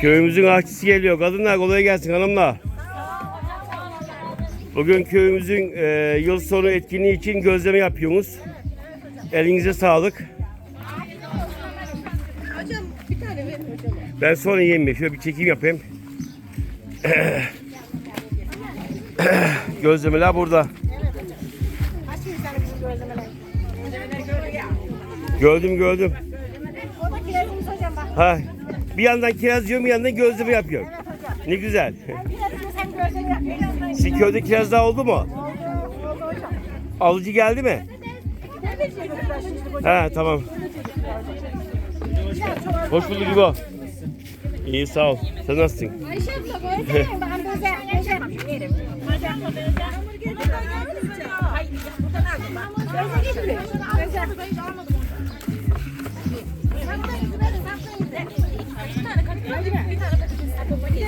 Köyümüzün aşçısı geliyor. Kadınlar kolay gelsin hanımlar. Bugün köyümüzün e, yıl sonu etkinliği için gözleme yapıyoruz. Elinize sağlık. Hocam bir tane verin hocam. Ben sonra yiyeyim. Şöyle bir çekim yapayım. Gözlemeler burada. Gördüm gördüm. Ha, bir yandan kiraz yiyorum bir yandan gözleme yapıyorum. Ne güzel. Sizin köyde kiraz daha oldu mu? Oldu, oldu hocam. Alıcı geldi mi? Ha tamam. Hoş bulduk İbo. İyi sağ ol. Sen nasılsın? Ayşe abla gözlemeyin bakalım gözle. Hocam yerim. Hocam da gözle. Buradan aldım ben. Gözle getiriyor. Gözle. Bir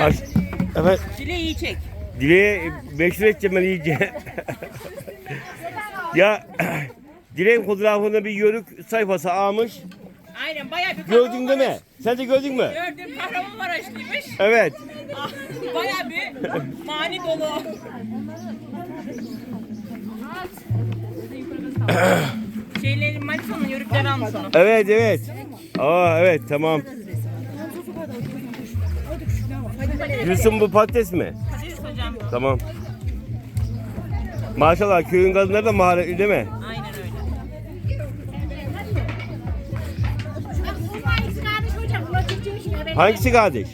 Baş... Evet. Dile iyi çek. Dileğe meşhur edeceğim ben iyice. ya Dileğin fotoğrafında bir yörük sayfası almış. Aynen bayağı bir Gördün değil mi? Sen de gördün mü? Gördüm Kahramanmaraşlıymış. Evet. Ah, bayağı bir mani dolu. Şeylerin Manisa'nın yörükleri almış onu. Evet evet. Aa evet tamam. Gülsün bu patates mi? Siz hocam. Tamam. Maşallah köyün kadınları da maharetli değil mi? Aynen öyle. Hangisi kardeş?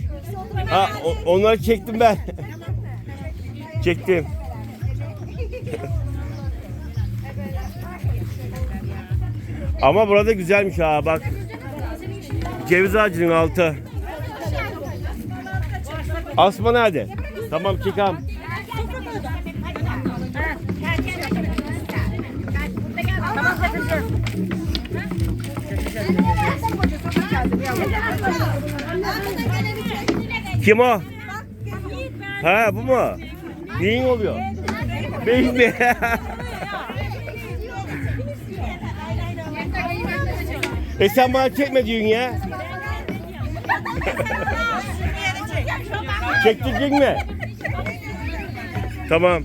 Ha, o- onları çektim ben. çektim. Ama burada güzelmiş ha bak. Ceviz ağacının altı. Asma nerede? Tamam çıkalım. Kim o? Ha bu mu? Neyin oluyor? Benim mi? e sen bana çekme diyorsun ya. Çektirdin mi? Tamam.